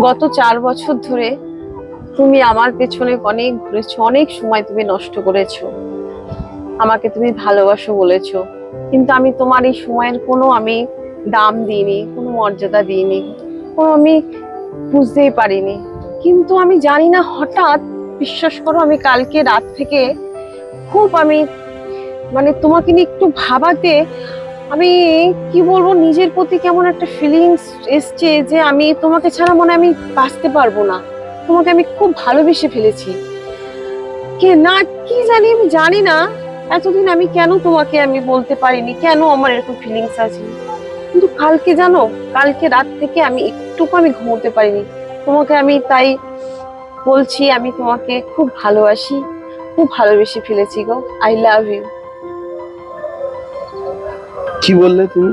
গত চার বছর ধরে তুমি আমার পেছনে অনেক ঘুরেছো, অনেক সময় তুমি নষ্ট করেছ। আমাকে তুমি ভালোবাসো বলেছ। কিন্তু আমি তোমার এই সময়ের কোনো আমি দাম দিইনি, কোনো মর্যাদা দিইনি, কোনো আমি বুঝতেই পারিনি। কিন্তু আমি জানি না, হঠাৎ বিশ্বাস করো আমি কালকে রাত থেকে খুব আমি মানে তোমাকে নিয়ে একটু ভাবাতে আমি, কি বলব, নিজের প্রতি কেমন একটা ফিলিংস এসছে যে আমি তোমাকে ছাড়া মনে আমি বাঁচতে পারব না। তোমাকে আমি খুব ভালোবেসে ফেলেছি। কে না, কি জানি, আমি জানি না। এতদিন আমি কেন তোমাকে আমি বলতে পারিনি? কেন আমার এরকম ফিলিংস আছে? কিন্তু কালকে জানো, কালকে রাত থেকে আমি একটুকু আমি ঘুমোতে পারিনি। তোমাকে আমি তাই বলছি, আমি তোমাকে খুব ভালোবাসি, খুব ভালোবেসে ফেলেছি গো। আই লাভ ইউ কি বললে তুমি?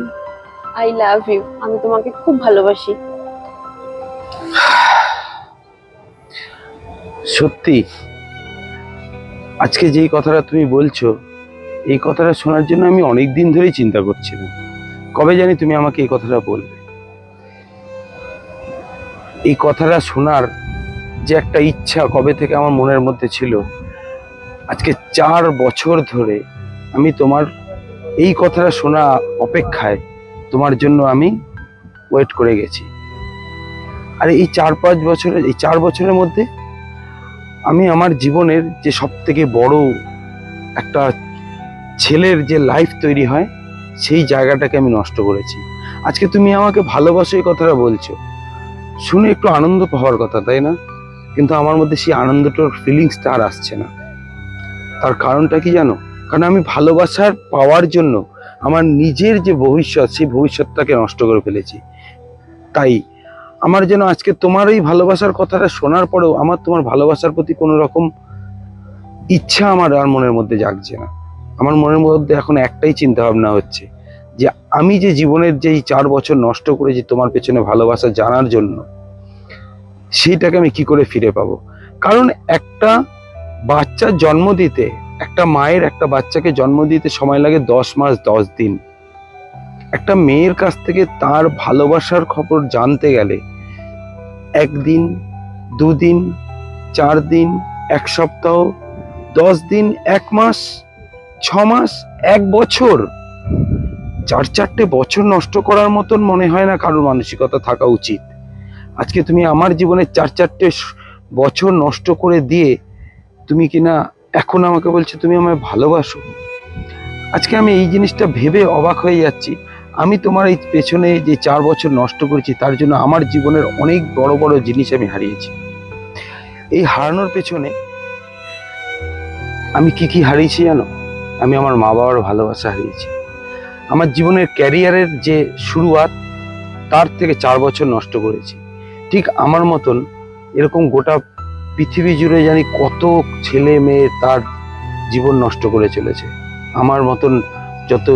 আই লাভ ইউ আমি তোমাকে খুব ভালোবাসি। সত্যি আজকে যেই কথাটা তুমি বলছো এই কথাটা শোনার জন্য আমি অনেক দিন ধরেই চিন্তা করছিলাম। কবে জানি তুমি আমাকে এই কথাটা বলবে? এই কথাটা শোনার যে একটা ইচ্ছা কবে থেকে আমার মনের মধ্যে ছিল আজকে চার বছর ধরে আমি তোমার এই কথাটা শোনা অপেক্ষায় তোমার জন্য আমি ওয়েট করে গেছি। আর এই চার পাঁচ বছরের এই চার বছরের মধ্যে আমি আমার জীবনের যে সব থেকে বড় একটা ছেলের যে লাইফ তৈরি হয়, সেই জায়গাটাকে আমি নষ্ট করেছি। আজকে তুমি আমাকে ভালোবাসো এই কথাটা বলছো। শুনে একটু আনন্দ পাওয়ার কথা, তাই না? কিন্তু আমার মধ্যে সেই আনন্দটার ফিলিংসটা আর আসছে না। তার কারণটা কি জানো? কারণ আমি ভালোবাসার পাওয়ার জন্য আমার নিজের যে ভবিষ্যৎ, সেই ভবিষ্যৎটাকে নষ্ট করে ফেলেছি। তাই আমার যেন আজকে তোমার এই ভালোবাসার কথাটা শোনার পরেও আমার তোমার ভালোবাসার প্রতি কোনো রকম ইচ্ছা আমার আর মনের মধ্যে জাগছে না। আমার মনের মধ্যে এখন একটাই চিন্তা ভাবনা হচ্ছে যে আমি যে জীবনের যে এই চার বছর নষ্ট করেছি তোমার পেছনে ভালোবাসা জানার জন্য, সেইটাকে আমি কি করে ফিরে পাবো? কারণ একটা বাচ্চার জন্ম দিতে একটা মায়ের একটা বাচ্চাকে জন্ম দিতে সময় লাগে দশ মাস, দশ দিন। একটা মেয়ের কাছ থেকে তার ভালোবাসার খবর জানতে গেলে একদিন, দুদিন চার দিন এক সপ্তাহ, দশ দিন, এক মাস, ছ মাস, এক বছর। চার চারটে বছর নষ্ট করার মতন মনে হয় না কারোর মানসিকতা থাকা উচিত। আজকে তুমি আমার জীবনে চার চারটে বছর নষ্ট করে দিয়ে তুমি কিনা এখন আমাকে বলছো, তুমি আমায় ভালোবাসো। আজকে আমি এই জিনিসটা ভেবে অবাক হয়ে যাচ্ছি। আমি তোমার এই পেছনে যে চার বছর নষ্ট করেছি, তার জন্য আমার জীবনের অনেক বড় বড় জিনিস আমি হারিয়েছি। এই হারানোর পেছনে আমি কি কি হারিয়েছি জানো? আমি আমার মা বাবার ভালোবাসা হারিয়েছি। আমার জীবনের ক্যারিয়ারের যে শুরুয়াত, তার থেকে চার বছর নষ্ট করেছি। ঠিক আমার মতন এরকম গোটা পৃথিবী জুড়ে জানি কত ছেলে মেয়ে তার জীবন নষ্ট করে চলেছে। আমার মতন যত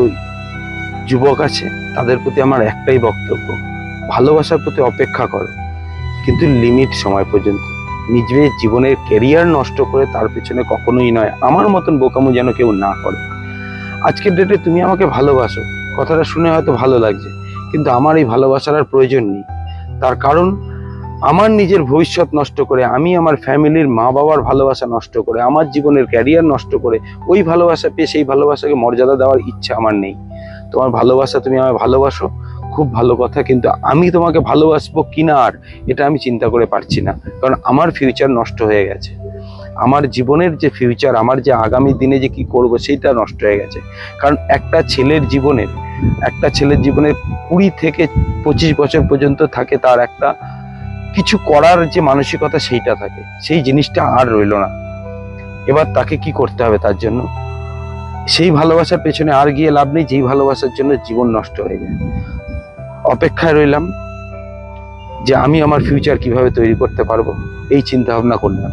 যুবক আছে, তাদের প্রতি আমার একটাই বক্তব্য, ভালোবাসার প্রতি অপেক্ষা করো। কিন্তু লিমিট সময় পর্যন্ত। নিজের জীবনের ক্যারিয়ার নষ্ট করে তার পেছনে কখনোই নয়। আমার মতন বোকামো যেন কেউ না করে। আজকের ডেটে তুমি আমাকে ভালোবাসো। কথাটা শুনে হয়তো ভালো লাগছে, কিন্তু আমার এই ভালোবাসার আর প্রয়োজন নেই। তার কারণ আমার নিজের ভবিষ্যৎ নষ্ট করে, আমি আমার ফ্যামিলির মা বাবার ভালোবাসা নষ্ট করে, আমার জীবনের ক্যারিয়ার নষ্ট করে, ওই ভালোবাসা পেয়ে সেই ভালোবাসাকে মর্যাদা দেওয়ার ইচ্ছা আমার নেই। তোমার ভালোবাসা তুমি আমায় ভালোবাসো, খুব ভালো কথা, কিন্তু আমি তোমাকে ভালোবাসবো কিনা আর, এটা আমি চিন্তা করে পারছি না, কারণ আমার ফিউচার নষ্ট হয়ে গেছে। আমার জীবনের যে ফিউচার আমার যে আগামী দিনে যে কি করব, সেইটা নষ্ট হয়ে গেছে। কারণ একটা ছেলের জীবনের, একটা ছেলের জীবনে কুড়ি থেকে পঁচিশ বছর পর্যন্ত থাকে তার একটা কিছু করার যে মানসিকতা সেইটা থাকে, সেই জিনিসটা আর রইল না। এবার তাকে কি করতে হবে তার জন্য? সেই ভালোবাসার পেছনে আর গিয়ে লাভ নেই, যেই ভালোবাসার জন্য জীবন নষ্ট হয়ে যায়। অপেক্ষায় রইলাম যে আমি আমার ফিউচার কীভাবে তৈরি করতে পারব, এই চিন্তা ভাবনা করলাম।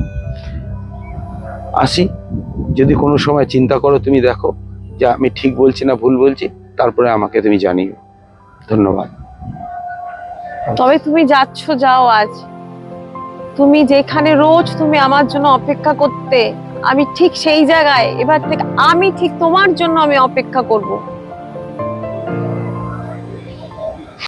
আসি, যদি কোনো সময় চিন্তা করো, তুমি দেখো যে আমি ঠিক বলছি না ভুল বলছি, তারপরে আমাকে তুমি জানিও। ধন্যবাদ। তবে তুমি যাচ্ছ, যাও আজ। তুমি যেখানে রোজ তুমি আমার জন্য অপেক্ষা করতে, আমি ঠিক সেই জায়গায়। এবার থেকে আমি ঠিক তোমার জন্য আমি অপেক্ষা করব।